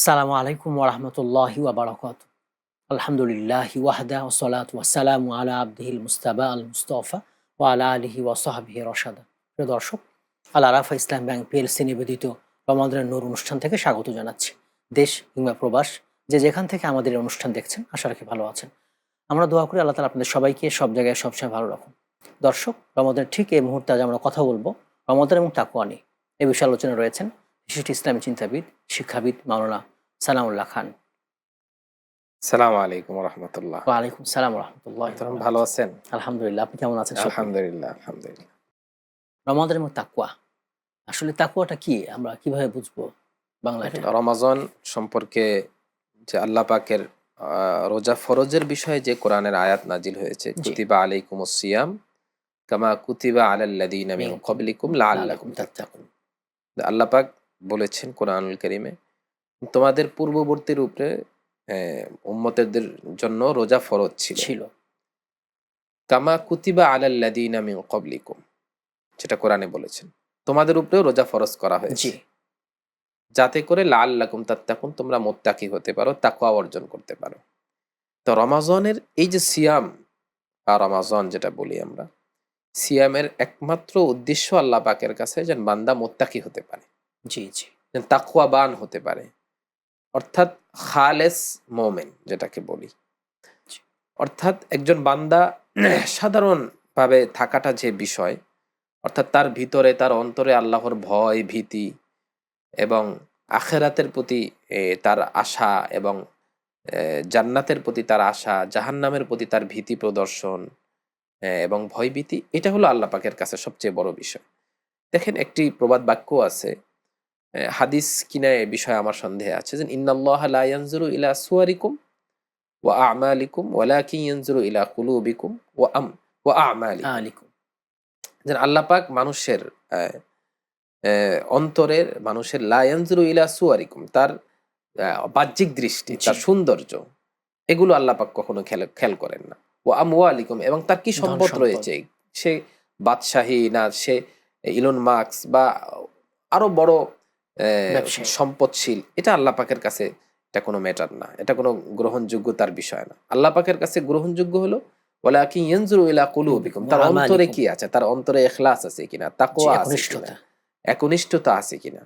আসসালামু আলাইকুম ওরহমতুল্লাহি ওবরাকাত আলহামদুলিল্লাহ ওয়াহদা ওসলাত ওয়াসালাম আলা আব্দিহিল মুস্তাবা আল মুস্তফা ও আলা আলহি ওয়াসাহাবিহি রসাদা প্রিয় দর্শক, আল আরাফা ইসলাম ব্যাংক পিএলসি নিবেদিত রমাদানের নূর অনুষ্ঠান থেকে স্বাগত জানাচ্ছি। দেশ কিংবা প্রবাস, যে যেখান থেকে আমাদের অনুষ্ঠান দেখছেন, আশা রাখি ভালো আছেন। আমরা দোয়া করি আল্লাহ তালা আপনাদের সবাইকে সব জায়গায় সবসময় ভালো রাখুন। দর্শক, রমাদানের ঠিক এই মুহূর্তে আজ আমরা কথা বলব রমাদান এবং তাকুয়া নিয়ে। এই বিষয়ে আলোচনা রয়েছেন বিশিষ্ট ইসলামী চিন্তাবিদ শিক্ষাবিদ মাওলানা সালামুল্লাহ খান। সালাম আলাইকুম রহমতুল্লাহ ওয়ালাইকুম সালাম রহমতুল্লাহ ভালো আছেন? আলহামদুলিল্লাহ আপনি কেমন আছেন আলহামদুলিল্লাহ আলহামদুলিল্লাহ। রমাদান এবং তাকুয়া আসলে তাকুয়াটা কি? আমরা কীভাবে বুঝব বাংলায় রমাজন সম্পর্কে যে আল্লাহ পাকের রোজা ফরজের বিষয়ে যে কোরআনের আয়াত নাজিল হয়েছে কুতিবা আলাইকুম সিয়াম কামা কুতিবা আলাল্লাযীনা মিন ক্বাবলিকুম লাআল্লাকুম তাত্তাকুন। আল্লাহ পাক বলেছেন কোরআনুল করিমে। তোমাদের পূর্ববর্তীর উপরে আহ, উম্মতেদের জন্য রোজা ফরজ ছিল। ছিল। কামা কুতিবা আলাল্লাযীনা মিন ক্বাবলিকুম যেটা কোরআনে বলেছেন। তোমাদের উপরেও রোজা ফরজ করা হয়েছে। যাতে করে লাল লাকুম তাত্তাকুন তোমরা মোত্তাকি হতে পারো তাকওয়া অর্জন করতে পারো। তো রমাজনের এই যে সিয়াম বা রমাজন যেটা বলি আমরা সিয়ামের একমাত্র উদ্দেশ্য আল্লাহ পাকের কাছে যেন বান্দা মোত্তাকি হতে পারে। জি জি। তাকুয়াবান হতে পারে। অর্থাৎ খালেস মোমেন যেটাকে বলি। অর্থাৎ একজন বান্দা সাধারণভাবে থাকাটা যে বিষয় অর্থাৎ তার ভিতরে তার অন্তরে আল্লাহর ভয় ভীতি এবং আখেরাতের প্রতি তার আশা এবং জান্নাতের প্রতি তার আশা জাহান্নামের প্রতি তার ভীতি প্রদর্শন এবং ভয়ভীতি এটা হলো আল্লাহ পাকের কাছে সবচেয়ে বড় বিষয়। দেখেন একটি প্রবাদ বাক্য আছে হাদিস কিনা এ বিষয়ে আমার সন্দেহ আছে যে ইন্নাল্লাহ লা ইয়ানজুরু ইলা সুয়ারিকুম ওয়া আমালিকুম ওয়ালাকিন ইয়ানজুরু ইলা কুলুবিকুম ওয়া আম ওয়া আমালিকুম যেন আল্লাহ পাক মানুষের অন্তরের মানুষের লায়ানজুরু ইলা সুয়ারিকুম তার বাহ্যিক দৃষ্টি তার সৌন্দর্য এগুলো আল্লাহ পাক কখনো খেয়াল খেয়াল করেন না ও আমওয়ালিকুম এবং তার কি সম্পদ। রয়েছে সে বাদশাহী না সে ইলন মার্কস বা আরও বড়। সম্পদশীল এটা আল্লাহ পাকের কাছে এটা কোনো ম্যাটার না। এটা কোনো গ্রহণযোগ্যতার বিষয় না। আল্লাহ পাকের কাছে গ্রহণযোগ্য হলো বলে কি ইয়ানজুরু ইলা কুলুবিকুম। তার অন্তরে কি আছে? তার অন্তরে এখলাস আছে কিনা? তাকওয়া আছে একনিষ্ঠতা। কিনা? একনিষ্ঠতা আছে কিনা?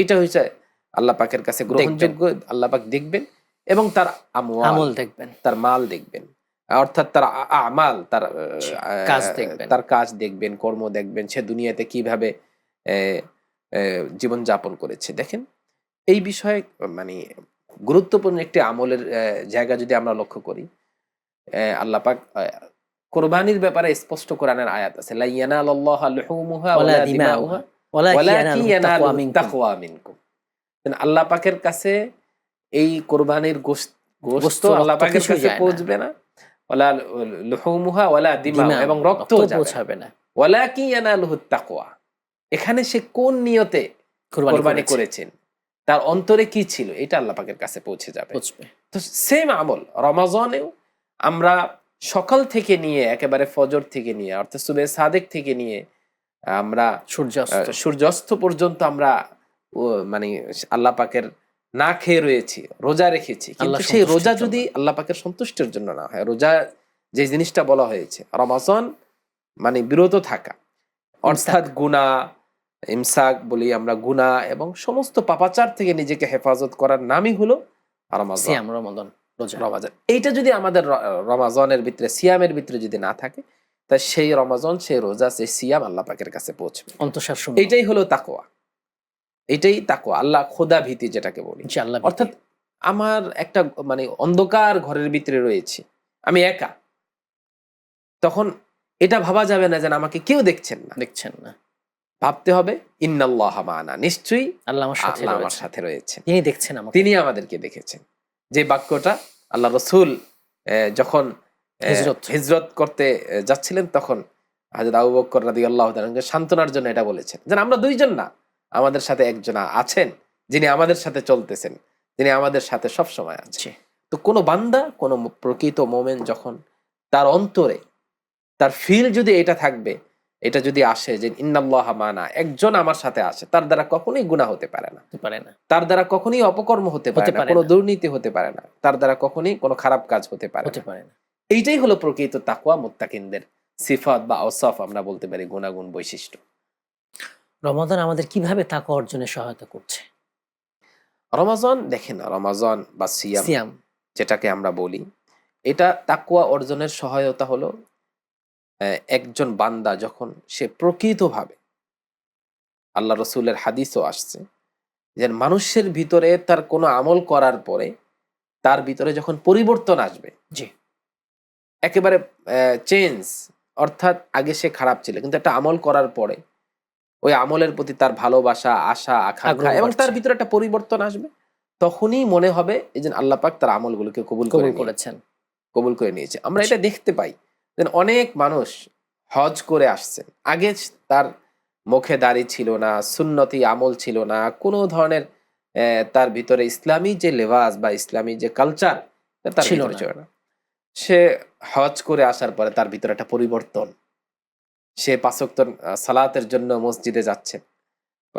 এটা হচ্ছে আল্লাহ পাকের কাছে গ্রহণযোগ্য আল্লাহ পাক দেখবেন এবং তার আমল দেখবেন। তার মাল দেখবেন। অর্থাৎ তার আমাল তার কাজ দেখবেন। তার কাজ দেখবেন কর্ম দেখবেন সে দুনিয়াতে কীভাবে জীবন যাপন করেছে। দেখেন এই বিষয়ে মানে গুরুত্বপূর্ণ একটি আমলের জায়গা যদি আমরা লক্ষ্য করি আহ, আল্লাহ পাক কোরবানির ব্যাপারে স্পষ্ট কোরআনের আয়াত আছে। আল্লাহ পাকের কাছে এই কোরবানির গোশত, আল্লাহ পাকের কাছে পৌঁছবে না। ওয়ালা লুহুমুহা ওয়ালা দিমাউ দিমাউ, এবং রক্ত পৌঁছাবে না। পৌঁছাবে না। ওয়ালাকিন ইয়ানালুহু তাকওয়া। এখানে সে কোন নিয়তে কোরবানি করেছেন? তার অন্তরে কি ছিল? এটা আল্লাহ পাকের কাছে পৌঁছে যাবে। তো সেম আমল রমাজনেও আমরা সকাল থেকে নিয়ে একেবারে ফজর থেকে নিয়ে অর্থাৎ সুবে সাদেক থেকে নিয়ে আমরা সূর্যাস্ত। সূর্যাস্ত পর্যন্ত আমরা মানে আল্লাহ পাকের না খেয়ে রয়েছি রোজা রেখেছি। কিন্তু সেই রোজা যদি আল্লাহ পাকের সন্তুষ্টের জন্য না হয় রোজা যে জিনিসটা বলা হয়েছে রমাজন মানে বিরত থাকা অর্থাৎ গুণা ইমসাক বলি আমরা গুণা এবং সমস্ত পাপাচার থেকে নিজেকে হেফাজত করার নামই হলো রমাজন। রমাদান রমাজান। এইটা যদি আমাদের রমাজনের ভিতরে সিয়ামের ভিতরে যদি না থাকে তা সেই রমাজন সেই রোজা সেই সিয়াম আল্লাহ পাকের কাছে পৌঁছবে। অন্তঃসার শূন্য। এইটাই হলো তাকোয়া এটাই তাকোয়া আল্লাহ খোদা ভীতি যেটাকে বলি। আল্লাহ অর্থাৎ আমার একটা মানে অন্ধকার ঘরের ভিতরে রয়েছে আমি একা তখন এটা ভাবা যাবে না যেন আমাকে কেউ দেখছেন না। দেখছেন না। ভাবতে হবে ইন্নাল্লাহ মানা। নিশ্চয়ই আল্লাহ আমার সাথে রয়েছে। সাথে রয়েছে তিনি দেখছেন তিনি আমাদেরকে দেখেছেন। যে বাক্যটা আল্লাহ রসুল যখন হিজরত। করতে যাচ্ছিলেন তখন হাজরত আবু বকর রাদি আল্লাহ সান্ত্বনার জন্য এটা বলেছেন। যেন আমরা দুইজন না আমাদের সাথে একজন আছেন যিনি আমাদের সাথে চলতেছেন যিনি আমাদের সাথে সব সময় আছে তো কোনো বান্দা কোনো প্রকৃত মোমেন যখন তার অন্তরে তার ফিল যদি এটা থাকবে এটা যদি আসে যে ইন্নাল্লাহ মানা একজন আমার সাথে আসে তার দ্বারা কখনোই গুণা হতে পারে না। পারে না। তার দ্বারা কখনোই অপকর্ম হতে পারে না কোনো দুর্নীতি হতে পারে না তার দ্বারা কখনোই কোনো খারাপ কাজ হতে পারে হতে না। পারে না। এইটাই হলো প্রকৃত তাকুয়া মুত্তাকিনদের সিফাত বা অসফ আমরা বলতে পারি গুণাগুণ বৈশিষ্ট্য। রমাদান আমাদের কীভাবে তাকে অর্জনে সহায়তা করছে? রমাজন দেখেন রমাজন বা সিয়াম যেটাকে আমরা বলি এটা তাকুয়া অর্জনের সহায়তা হলো একজন বান্দা যখন সে প্রকৃতভাবে আল্লাহ রসুলের হাদিসও আসছে যে মানুষের ভিতরে তার কোনো আমল করার পরে তার ভিতরে যখন পরিবর্তন আসবে জি। একেবারে চেঞ্জ অর্থাৎ আগে সে খারাপ ছিল কিন্তু একটা আমল করার পরে ওই আমলের প্রতি তার ভালোবাসা আশা আকাঙ্ক্ষা এবং তার ভিতরে একটা পরিবর্তন আসবে তখনই মনে হবে এই যে আল্লাপাক তার আমলগুলোকে কবুল করে কবুল করেছেন। কবুল করে নিয়েছে। আমরা এটা দেখতে পাই। যে অনেক মানুষ হজ করে আসছেন আগে তার মুখে দাড়ি ছিল না সুন্নতি আমল ছিল না কোনো ধরনের তার ভিতরে ইসলামী যে লেবাস বা ইসলামী যে কালচার তার ছিল না। সে হজ করে আসার পরে তার ভিতরে একটা পরিবর্তন। সে পাঁচক্ত সালাতের জন্য মসজিদে যাচ্ছেন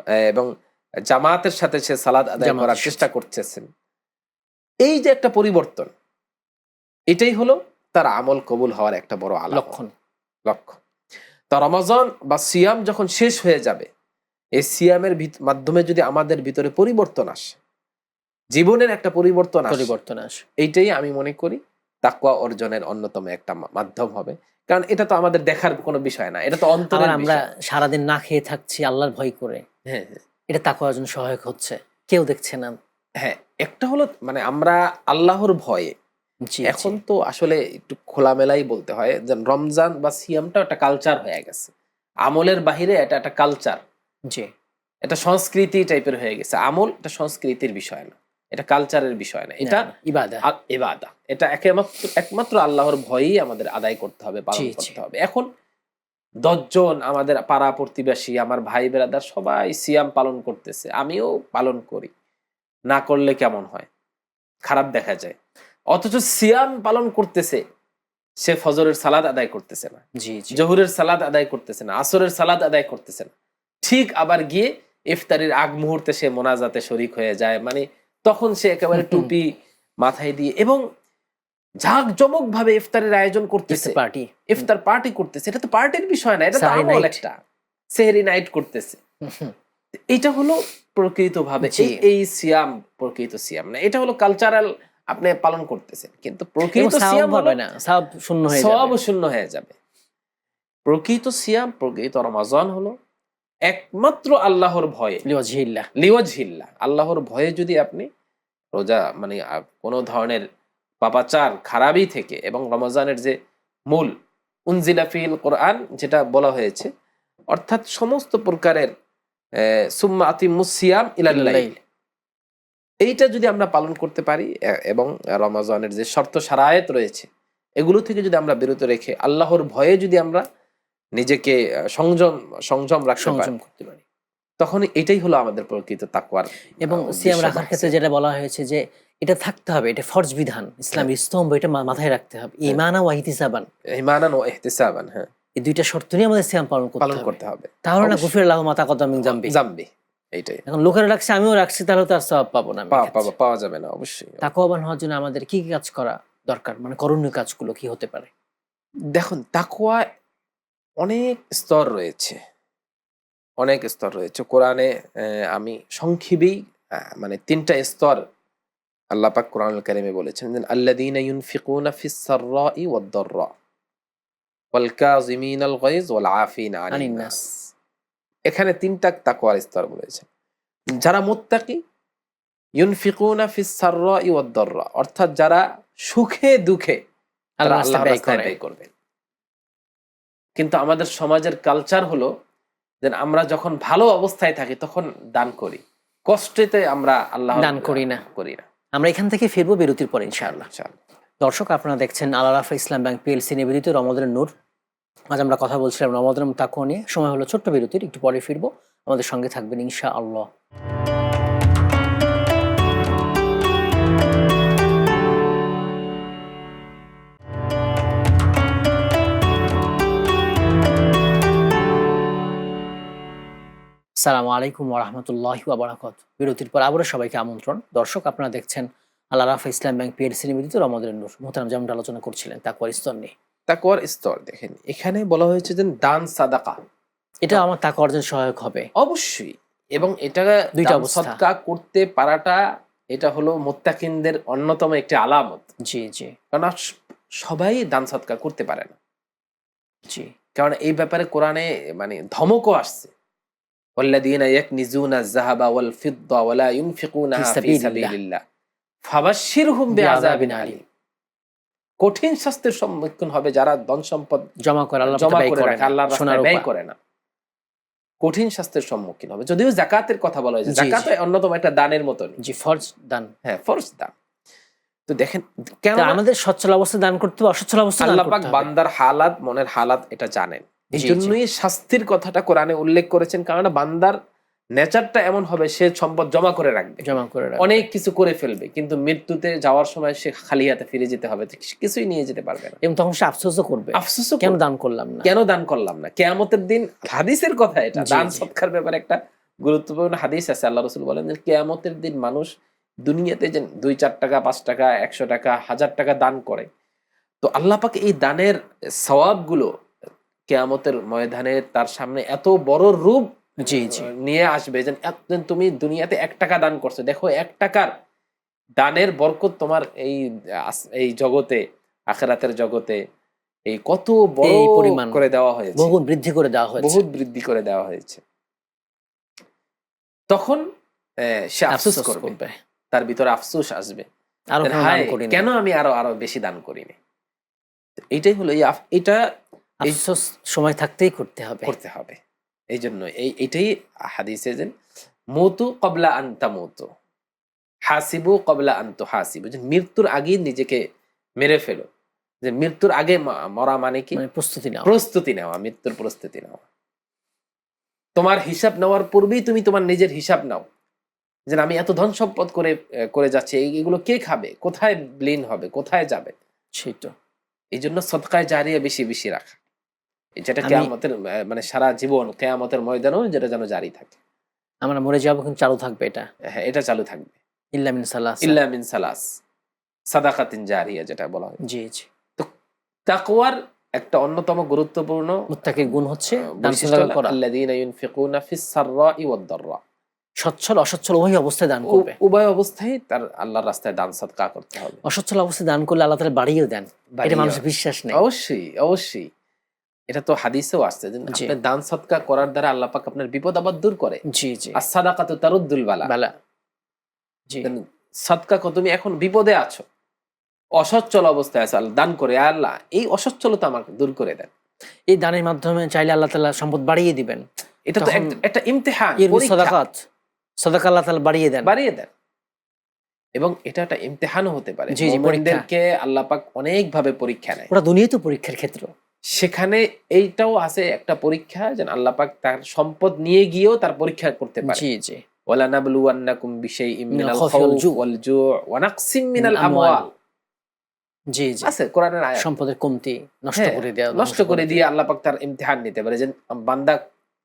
আহ, এবং জামাতের সাথে সে সালাদ আদায় করার চেষ্টা করতেছেন এই যে একটা পরিবর্তন এটাই হলো তার আমল কবুল হওয়ার একটা বড় লক্ষণ। লক্ষ্য। তা রমাজান বা সিয়াম যখন শেষ হয়ে যাবে এই সিয়ামের মাধ্যমে যদি আমাদের ভিতরে পরিবর্তন আসে জীবনের একটা পরিবর্তন পরিবর্তন আসে। এইটাই আমি মনে করি তাকুয়া অর্জনের অন্যতম একটা মাধ্যম হবে। কারণ এটা তো আমাদের দেখার কোনো বিষয় না এটা তো আবার অন্তরের আমরা সারাদিন না খেয়ে থাকছি আল্লাহর ভয় করে। হ্যাঁ হ্যাঁ, এটা তাকুয়া অর্জন সহায়ক হচ্ছে। কেউ দেখছে না। হ্যাঁ একটা হলো মানে আমরা আল্লাহর ভয়ে এখন তো আসলে একটু খোলামেলাই বলতে হয় যে রমজান বা সিয়ামটা একটা কালচার হয়ে গেছে। আমলের বাহিরে এটা একটা কালচার জি। এটা সংস্কৃতি টাইপের হয়ে গেছে। আমল এটা সংস্কৃতির বিষয় না। এটা কালচারের বিষয় না। এটা ইবাদা। ইবাদা। এটা একমাত্র একমাত্র আল্লাহর ভয়েই আমাদের আদায় করতে হবে পালন। করতে হবে। এখন দশজন আমাদের পাড়া প্রতিবেশী আমার ভাই বেরাদার সবাই সিয়াম পালন করতেছে। আমিও পালন করি। না করলে কেমন হয়? খারাপ দেখা যায়। অথচ সিয়াম পালন করতেছে সে ফজরের সালাদ আদায় করতেছে না। জি জহুরের সালাদ আদায় করতেছে না আসরের সালাদ আদায় করতেছে না। ঠিক আবার গিয়ে ইফতারির আগ মুহূর্তে সে মোনাজাতে শরিক হয়ে যায় মানে তখন সে একেবারে টুপি মাথায় দিয়ে এবং ঝাঁকজমক ভাবে ইফতারের আয়োজন করতেছে। পার্টি ইফতার পার্টি করতেছে। এটা তো পার্টির বিষয় না এটা তো আমল একটা। সেহরি নাইট করতেছে। এটা হলো প্রকৃত ভাবে। এই সিয়াম প্রকৃত সিয়াম না এটা হলো কালচারাল আপনি পালন করতেছেন। কিন্তু প্রকৃত সিয়াম হবে না সব শূন্য হয়ে সব যাবে। শূন্য হয়ে যাবে। প্রকৃত সিয়াম প্রকৃত রমাজান হলো একমাত্র আল্লাহর ভয়ে। লিওয়াজহিল্লাহ। লিওয়াজহিল্লা আল্লাহর ভয়ে যদি আপনি রোজা মানে কোনো ধরনের পাপাচার খারাপই থেকে এবং রমজানের যে মূল উনজিলাফিল কোরআন যেটা বলা হয়েছে অর্থাৎ সমস্ত প্রকারের সুম্মা আতিমুসিয়াম ইলাল্লাইল এইটা যদি আমরা পালন করতে পারি এবং রমাজানের যে শর্ত সারায়ত রয়েছে এগুলো থেকে যদি আমরা বিরত রেখে আল্লাহর ভয়ে যদি আমরা নিজেকে সংযম সংযম রাখতে সংযম করতে পারি। তখন এটাই হলো আমাদের প্রকৃত তাকওয়ার এবং সিয়াম রাখার ক্ষেত্রে যেটা বলা হয়েছে যে এটা থাকতে হবে এটা ফরজ বিধান ইসলামের স্তম্ভ এটা মাথায় রাখতে হবে। ইমানা ওয়াহিতিসাবান ইমানান ও ইহতিসাবান হ্যাঁ। এই দুইটা শর্ত নিয়ে আমাদের সিয়াম পালন করতে হবে। তাহলে না। গুফির আল্লাহ মাতা কদম জাম্বি। জাম্বি। এইটাই। এখন লোকেরা রাখছে আমিও রাখছি তাহলে তো আর সব পাবো না আমি পাওয়া যাবে না অবশ্যই। তাকওয়াবান হওয়ার জন্য আমাদের কি কি কাজ করা দরকার? মানে করণীয় কাজগুলো কি হতে পারে? দেখুন তাকওয়া অনেক স্তর রয়েছে। অনেক স্তর রয়েছে। কোরআনে আমি সংক্ষেপেই মানে তিনটা স্তর আল্লাহ পাক কোরআনুল কারিমে বলেছেন আল্লাযীনা ইউনফিকুনা ফিস সাররাই ওয়াদ দাররা ওয়াল কাযিমিনাল গায়জ ওয়াল আফিনা আনিন নাস। এখানে তিনটা তাকওয়ার স্তর বলেছেন যারা মুত্তাকি ইউনফিকুনা অর্থাৎ যারা সুখে দুঃখে তারা আল্লাহ রাস্তায় ব্যয় রাস্তায় করে। ব্যয় করবেন কিন্তু আমাদের সমাজের কালচার হলো যে আমরা যখন ভালো অবস্থায় থাকি তখন দান করি কষ্টেতে আমরা আল্লাহ দান করি না। করি না আমরা এখান থেকে ফিরবো বিরতির পরে ইনশাআল্লাহ। দর্শক আপনারা দেখছেন আল রাফা ইসলাম ব্যাংক পিএলসি নিবেদিত রমদানের নূর আজ আমরা কথা বলছিলাম রমদান তাকুয়া নিয়ে। সময় হলো ছোট্ট বিরতির, একটু পরে ফিরবো। আমাদের সঙ্গে থাকবেন ইনশা আল্লাহ সালামু আলাইকুম ওরহামতুল্লাহ বারাকাত বিরতির পর আবারও সবাইকে আমন্ত্রণ। দর্শক, আপনারা দেখছেন আল্লাহ রাফা ইসলাম ব্যাংক পিএডসি নিবেদিত রমদের নূর। মোহতারাম যেমন আলোচনা করছিলেন তাকুয়ার স্তর নিয়ে। তাকওয়ার স্তর দেখেন এখানে বলা হয়েছে যে দান সাদাকা এটা আমার তাকওয়া অর্জন সহায়ক হবে অবশ্যই এবং এটা দুইটা দান অবস্থা। সদকা করতে পারাটা এটা হলো মোত্তাকিনদের অন্যতম একটি আলামত জি জি কারণ স- সবাই দান সদকা করতে পারে না জি কারণ এই ব্যাপারে কোরআনে মানে ধমকও আসছে والذين يكنزون الذهب والفضة ولا ينفقونها في في سبيل سبيل الله فبشرهم بعذاب أليم কঠিন শাস্তির সম্মুখীন হবে যারা ধন সম্পদ জমা করে জমা করে রাখে আল্লাহর রাস্তায় ব্যয় করে না। কঠিন শাস্তির সম্মুখীন হবে। যদিও জাকাতের কথা বলা হয়েছে জাকাত অন্যতম একটা দানের মতন। জি ফরজ দান। হ্যাঁ ফরজ দান। তো দেখেন কেন আমাদের সচ্ছল অবস্থা দান করতে হবে অসচ্ছল অবস্থা আল্লাহ পাক বান্দার হালাত মনের হালাত এটা জানেন। এই। জন্যই শাস্তির কথাটা কোরআনে উল্লেখ করেছেন কারণ বান্দার নেচারটা এমন হবে সে সম্পদ জমা করে রাখবে। জমা করে রাখবে। অনেক কিছু করে ফেলবে কিন্তু মৃত্যুতে যাওয়ার সময় সে খালি হাতে ফিরে যেতে হবে কিছুই নিয়ে যেতে পারবে না। এবং তখন সে আফসোসও করবে। আফসোসও কেন দান করলাম না? কেন দান করলাম না? কেয়ামতের দিন হাদিসের কথা এটা। দান সৎকার ব্যাপারে একটা গুরুত্বপূর্ণ হাদিস আছে আল্লাহ রসুল বলেন যে কেয়ামতের দিন মানুষ দুনিয়াতে যে দুই চার টাকা পাঁচ টাকা একশো টাকা হাজার টাকা দান করে তো আল্লাহ পাকে এই দানের সওয়াবগুলো কেয়ামতের ময়দানে তার সামনে এত বড় রূপ জি জি। নিয়ে আসবে যে একদিন তুমি দুনিয়াতে এক টাকা দান করছ। দেখো এক টাকার দানের বরকত তোমার এই এই জগতে আখেরাতের জগতে এই কত বড় পরিমাণ করে দেওয়া হয়েছে। বহুগুণ বৃদ্ধি করে দেওয়া হয়েছে। বহুত বৃদ্ধি করে দেওয়া হয়েছে। তখন আহ, সে আফসোস করবে। তার ভিতরে আফসোস আসবে। কেন আমি আরও আরও বেশি দান করিনি? এইটাই হলো এই এটা আফসোস সময় থাকতেই করতে হবে। করতে হবে। এই জন্য এই এটাই হাদিসে যে মতু কবলা আন্তা মতু। হাসিবু কবলা আন্ত হাসিবু। যে মৃত্যুর আগেই নিজেকে মেরে ফেলো। যে মৃত্যুর আগে মরা মানে কি? মানে প্রস্তুতি নাও প্রস্তুতি নেওয়া মৃত্যুর প্রস্তুতি নেওয়া। তোমার হিসাব নেওয়ার পূর্বেই তুমি তোমার নিজের হিসাব নাও। যে আমি এত ধন সম্পদ করে করে যাচ্ছি এগুলো কে খাবে? কোথায় ব্লিন হবে? কোথায় যাবে? সেই তো এই জন্য সৎকায় জারিয়া বেশি বেশি রাখা। যেটা কেয়ামতের মানে সারা জীবন কেয়ামতের ময়দানেও যেটা যেন জারি থাকে। আমরা মরে যাব কিন্তু চালু থাকবে এটা। হ্যাঁ এটা চালু থাকবে। ইল্লামিন সাল্লাহ ইল্লা মিন সালাস। সাদাকাতিন জারিয়া যেটা বলা হয়। জি জি। তাকওয়ার একটা অন্যতম গুরুত্বপূর্ণ মুত্তাকির গুণ হচ্ছে আল্লাযীনা ইউনফিকুনা ফিস সাররাই ওয়াদ দাররা। সচ্ছল অসচ্ছল উভয় অবস্থায় দান করবে। উভয় অবস্থায় তার আল্লাহর রাস্তায় দান সদকা করতে হবে। অসচ্ছল অবস্থায় দান করলে আল্লাহ তালা বাড়িয়েও দেন। এটা বাড়িয়ে- মানুষের বিশ্বাস নেই। অবশ্যই অবশ্যই। এটা তো হাদিসেও আসছে যে আপনি দান সদকা করার দ্বারা আল্লাহ পাক আপনার বিপদ আপদ দূর করে। জি জি। আর সাদাকাতু তারুদ্দুল বালা। বেলা। জি। সদকা কো তুমি এখন বিপদে আছো। অসচ্ছল অবস্থায় আছো। আল্লাহ দান করে আল্লাহ এই অসচ্ছলতা আমাকে দূর করে দেন। এই দানের মাধ্যমে চাইলে আল্লাহ তালা সম্পদ বাড়িয়ে দিবেন। এটা তো একটা- ইমতিহান। সদাকাত সদাকা আল্লাহ তালা বাড়িয়ে দেন। বাড়িয়ে দেন। এবং এটা একটা ইমতিহানও হতে পারে। জি, জি, মুমিনদেরকে আল্লাহ পাক অনেক ভাবে পরীক্ষা নেয়। ওটা দুনিয়ায় তো পরীক্ষার ক্ষেত্র। সেখানে এইটাও আছে একটা পরীক্ষা যেন আল্লাহ পাক তার সম্পদ নিয়ে গিয়েও তার পরীক্ষা করতে পারে। জি জি। ওয়ালানাবলুওয়ান্নাকুম বিশাইইম মিনাল মিনাল খাউফি ওয়াল জু' ওয়া নাকসিম মিনাল আমওয়াল। জি জি। আছে কোরআনের আয়াত। সম্পদের কমতি নষ্ট হ্যাঁ, করে দেওয়া নষ্ট করে দিয়ে আল্লাহ পাক তার ইমতিহান নিতে পারে যে বান্দা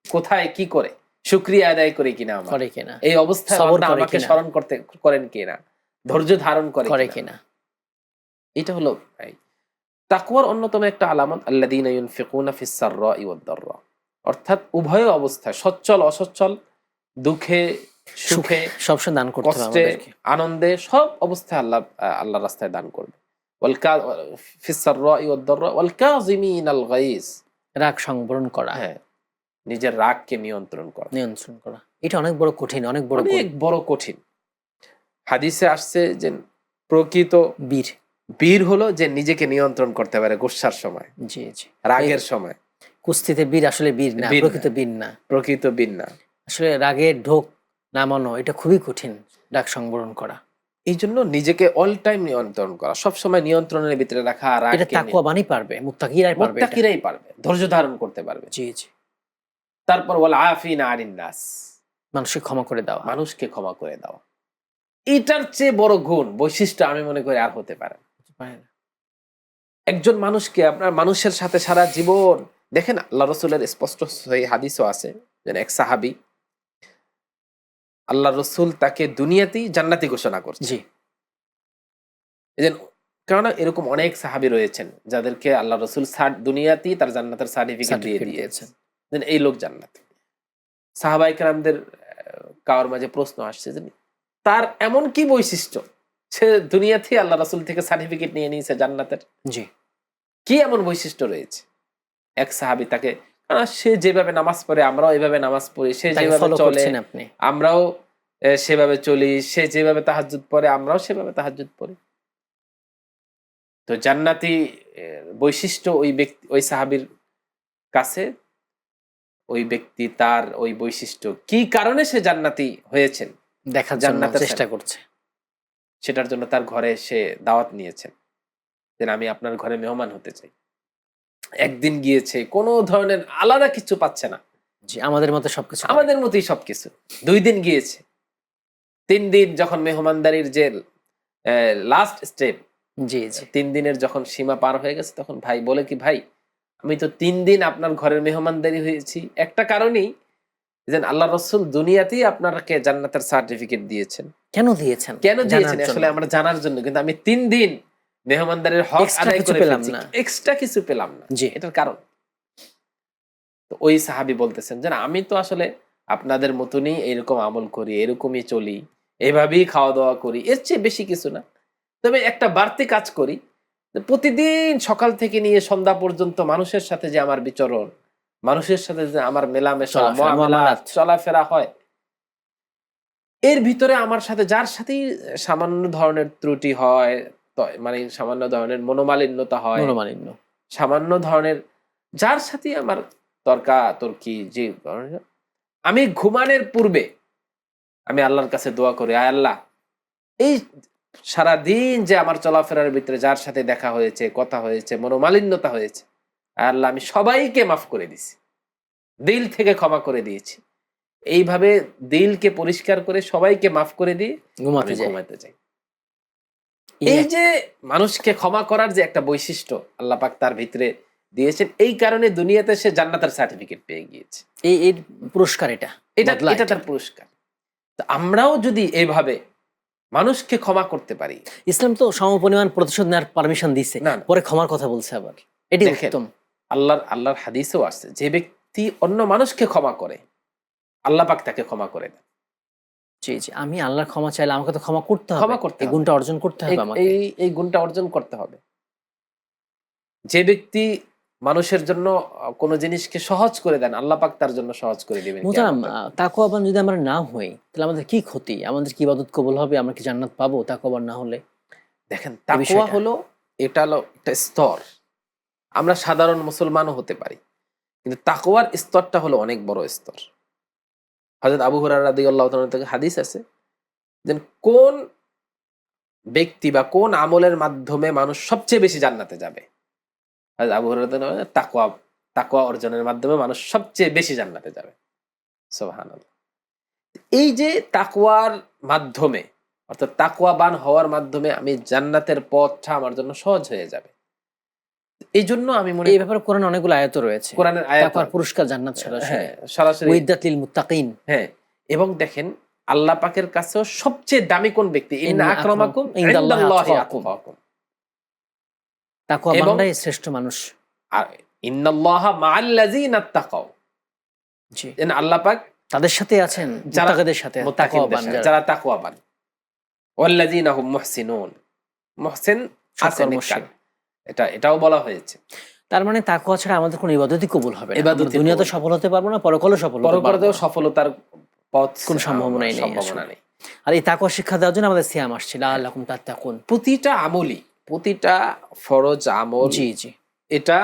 কোথায় কি করে শুকরিয়া আদায় করে কিনা আমার? করে কিনা। এই অবস্থায় বান্দা আমাকে স্মরণ করতে করেন কিনা? ধৈর্য ধারণ করে কিনা। এটা হলো এই তাকওয়ার অন্যতম একটা আলামত আল্লাযীনা ইউনফিকুনা ফিস সাররাই ওয়াদ দাররা। অর্থাৎ উভয় অবস্থায় সচ্ছল অসচ্ছল দুঃখে সুখে সবসময় দান করতে কষ্টে আনন্দে সব অবস্থায় আল্লাহ আল্লাহর রাস্তায় দান করবে। ওয়াল কা ফিস সাররাই ওয়াদ দাররা ওয়াল রাগ সংবরণ করা। হ্যাঁ নিজের রাগকে নিয়ন্ত্রণ করা। নিয়ন্ত্রণ করা। এটা অনেক বড় কঠিন অনেক বড় অনেক বড় কঠিন। হাদিসে আসছে যে প্রকৃত বীর। বীর হলো যে নিজেকে নিয়ন্ত্রণ করতে পারে গুসার সময় জি জি। রাগের সময়। কুস্তিতে বীর আসলে বীর না প্রকৃত বীর না। প্রকৃত বীর না। আসলে রাগের ঢোক নামানো এটা খুবই কঠিন ডাক সংবরণ করা। এই জন্য নিজেকে অল টাইম নিয়ন্ত্রণ করা সব সময় নিয়ন্ত্রণের ভিতরে রাখা আর এটা তাকুয়া বানি পারবে মুত্তাকিরাই পারবে। মোত্তাকিরাই পারবে ধৈর্য ধারণ করতে পারবে। জি জি। তারপর ওয়াল আফিনা আনিন নাস। মানুষকে ক্ষমা করে দাও। মানুষকে ক্ষমা করে দাও। এটার চেয়ে বড় গুণ বৈশিষ্ট্য আমি মনে করি আর হতে পারে না। একজন মানুষকে আপনার মানুষের সাথে সারা জীবন দেখেন আল্লাহ রসুলের স্পষ্ট সেই হাদিসও আছে যেন এক সাহাবি আল্লাহ রসুল তাকে দুনিয়াতেই জান্নাতি ঘোষণা করছে। জি। কেননা এরকম অনেক সাহাবি রয়েছেন যাদেরকে আল্লাহ রসুল দুনিয়াতেই তার জান্নাতের সার্টিফিকেট দিয়ে দিয়েছেন। এই লোক জান্নাত। সাহাবাই কেরামদের কারোর মাঝে প্রশ্ন আসছে যে তার এমন কি বৈশিষ্ট্য? সে দুনিয়াতেই আল্লাহ রসুল থেকে সার্টিফিকেট নিয়ে নিয়েছে জান্নাতের। জি। কি এমন বৈশিষ্ট্য রয়েছে? এক সাহাবি তাকে সে যেভাবে নামাজ পড়ে আমরাও এইভাবে নামাজ পড়ি সে যেভাবে চলে আপনি। আমরাও সেভাবে চলি সে যেভাবে তাহাজুদ পড়ে আমরাও সেভাবে তাহাজুদ পড়ি। তো জান্নাতি বৈশিষ্ট্য ওই ব্যক্তি ওই সাহাবীর কাছে ওই ব্যক্তি তার ওই বৈশিষ্ট্য কি কারণে সে জান্নাতি হয়েছেন? দেখার জান্নাতের চেষ্টা করছে। সেটার জন্য তার ঘরে সে দাওয়াত নিয়েছেন যে আমি আপনার ঘরে মেহমান হতে চাই। একদিন গিয়েছে কোনো ধরনের আলাদা কিছু পাচ্ছে না। জি আমাদের মতো সবকিছু আমাদের মতোই সবকিছু। দুই দিন গিয়েছে। তিন দিন যখন মেহমানদারির যে লাস্ট স্টেপ জি জি। তিন দিনের যখন সীমা পার হয়ে গেছে তখন ভাই বলে কি ভাই আমি তো তিন দিন আপনার ঘরের মেহমানদারি হয়েছি। একটা কারণেই যে আল্লাহ রসুল দুনিয়াতেই আপনাকে জান্নাতের সার্টিফিকেট দিয়েছেন। কেন দিয়েছেন? কেন দিয়েছেন? আসলে আমরা জানার জন্য কিন্তু আমি তিন দিন মেহমানদারির হক আদায় করে পেলাম না। এক্সট্রা কিছু পেলাম না। জি। এটার কারণ। তো ওই সাহাবি বলতেছেন যে আমি তো আসলে আপনাদের মতনই এরকম আমল করি এরকমই চলি এভাবেই খাওয়া দাওয়া করি এর চেয়ে বেশি কিছু না। তবে একটা বাড়তি কাজ করি প্রতিদিন সকাল থেকে নিয়ে সন্ধ্যা পর্যন্ত মানুষের সাথে যে আমার বিচরণ মানুষের সাথে যে আমার মেলামেশা চলাফেরা, হয় এর ভিতরে আমার সাথে যার সাথেই সামান্য ধরনের ত্রুটি হয় মানে সামান্য ধরনের মনোমালিন্যতা হয় মনোমালিন্য। সামান্য ধরনের যার সাথে আমার তর্কা তর্কি যে আমি ঘুমানোর পূর্বে আমি আল্লাহর কাছে দোয়া করি আয় আল্লাহ এই সারা দিন যে আমার চলাফেরার ভিতরে যার সাথে দেখা হয়েছে কথা হয়েছে মনোমালিন্যতা হয়েছে আয় আল্লাহ আমি সবাইকে মাফ করে দিছি দিল থেকে ক্ষমা করে দিয়েছি। এইভাবে দিলকে পরিষ্কার করে সবাইকে মাফ করে দিয়ে ঘুমাতে ঘুমাতে যাই এই যে মানুষকে ক্ষমা করার যে একটা বৈশিষ্ট্য আল্লাহ পাক তার ভিতরে দিয়েছেন এই কারণে দুনিয়াতে সে জান্নাতের সার্টিফিকেট পেয়ে গিয়েছে। এই এই পুরস্কার এটা এটা এটা। তার পুরস্কার। তো আমরাও যদি এভাবে মানুষকে ক্ষমা করতে পারি ইসলাম তো সমপরিমাণ প্রতিশোধ নেওয়ার পারমিশন দিছে। না পরে ক্ষমার কথা বলছে আবার। এটি। উত্তম। আল্লাহর আল্লাহর হাদিসেও আসছে যে ব্যক্তি অন্য মানুষকে ক্ষমা করে আল্লাহ পাক তাকে ক্ষমা করে দেন। জি জি আমি আল্লাহর ক্ষমা চাইলে আমাকে তো ক্ষমা করতে হবে। ক্ষমা করতে এই গুণটা অর্জন করতে হবে এই- আমাকে। এই এই গুণটা অর্জন করতে হবে। যে ব্যক্তি মানুষের জন্য কোনো জিনিসকে সহজ করে দেন আল্লাহ পাক তার জন্য সহজ করে দিবেন দিন। তাকওয়াবান যদি আমরা না হই তাহলে আমাদের কি ক্ষতি? আমাদের কি ইবাদত কবুল হবে? আমরা কি জান্নাত পাবো তাকওয়াবান না হলে? দেখেন তাকওয়া হলো এটা হলো একটা স্তর। আমরা সাধারণ মুসলমানও হতে পারি। কিন্তু তাকওয়ার স্তরটা হলো অনেক বড় স্তর। হযরত আবু হুরায়রা রাদিয়াল্লাহু তাআলা থেকে হাদিস আছে যে কোন ব্যক্তি বা কোন আমলের মাধ্যমে মানুষ সবচেয়ে বেশি জান্নাতে যাবে? হযরত আবু তাআলা তাকওয়া তাকওয়া অর্জনের মাধ্যমে মানুষ সবচেয়ে বেশি জান্নাতে যাবে। সুবহানাল্লাহ। এই যে তাকওয়ার মাধ্যমে, অর্থাৎ তাকওয়াবান হওয়ার মাধ্যমে আমি জান্নাতের পথটা আমার জন্য সহজ হয়ে যাবে। এই জন্য আমি মনে এই ব্যাপারে কোরআন অনেকগুলো আয়াত রয়েছে। কোরআনের আয়াত পুরস্কার জান্নাত সরাসরি হ্যাঁ সরাসরি উইদ্দাত মুত্তাকিন। হ্যাঁ এবং দেখেন আল্লাহ পাকের কাছেও সবচেয়ে দামি কোন ব্যক্তি? ইন্না আকরামাকুম ইনদাল্লাহি আতকাকুম। তাকওয়া বান্দাই শ্রেষ্ঠ মানুষ। আর ইন্নাল্লাহা মাআল্লাযিনা তাকাও জি। আল্লাহ পাক তাদের সাথে আছেন যারা মুত্তাকিদের সাথে মুত্তাকিনদের সাথে, যারা তাকওয়াবান ওয়াল্লাযিনা হুম মুহসিনুন। মুহসিন আছে সৎকর্মশীল। নেককার। এটা এটাও বলা হয়েছে। তার মানে তাকওয়া ছাড়া আমাদের কোনো ইবাদতই কবুল হবে না। আমরা দুনিয়াতে সফল হতে পারব না পরকালে সফল না। সফলতার পথ কোনো সম্ভাবনাই নেই সম্ভাবনা নেই। আর এই তাকওয়া শিক্ষা দেওয়ার জন্য আমাদের সিয়াম আসছে লা আল্লাকুম তাত্তাকুন। প্রতিটা আমলই প্রতিটা ফরজ আমল জি জি। এটা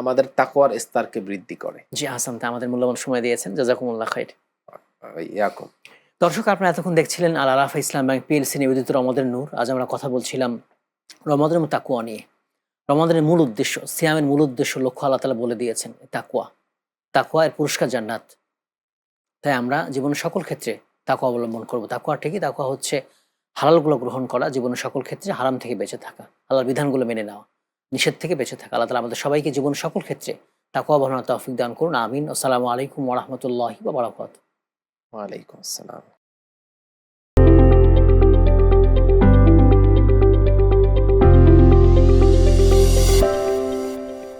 আমাদের তাকওয়ার স্তরকে বৃদ্ধি করে। জি হাসান তা আমাদের মূল্যবান সময় দিয়েছেন। জাজাকুমুল্লাহ খাইর। ইয়াকুম। দর্শক আপনারা এতক্ষণ দেখছিলেন আল আরাফা ইসলাম ব্যাংক পিএলসি নিবেদিত রমাদের নূর। আজ আমরা কথা বলছিলাম রমাদের তাকুয়া নিয়ে। রমাদানের মূল উদ্দেশ্য, সিয়ামের মূল উদ্দেশ্য লক্ষ্য আল্লাহ তালা বলে দিয়েছেন তাকুয়া তাকুয়া এর পুরস্কার জান্নাত। তাই আমরা জীবনের সকল ক্ষেত্রে তাকুয়া অবলম্বন করব। তাকুয়া ঠিকই তাকুয়া হচ্ছে হালালগুলো গ্রহণ করা, জীবনের সকল ক্ষেত্রে হারাম থেকে বেঁচে থাকা, আল্লাহর বিধানগুলো মেনে নেওয়া, নিষেধ থেকে বেঁচে থাকা। আল্লাহ তালা আমাদের সবাইকে জীবনের সকল ক্ষেত্রে তাকুয়া বহনা তৌফিক দান করুন, আমিন। আসসালামু আলাইকুম ওরহমতুল্লাহি বা বারাকাত ওয়ালাইকুম আসসালাম।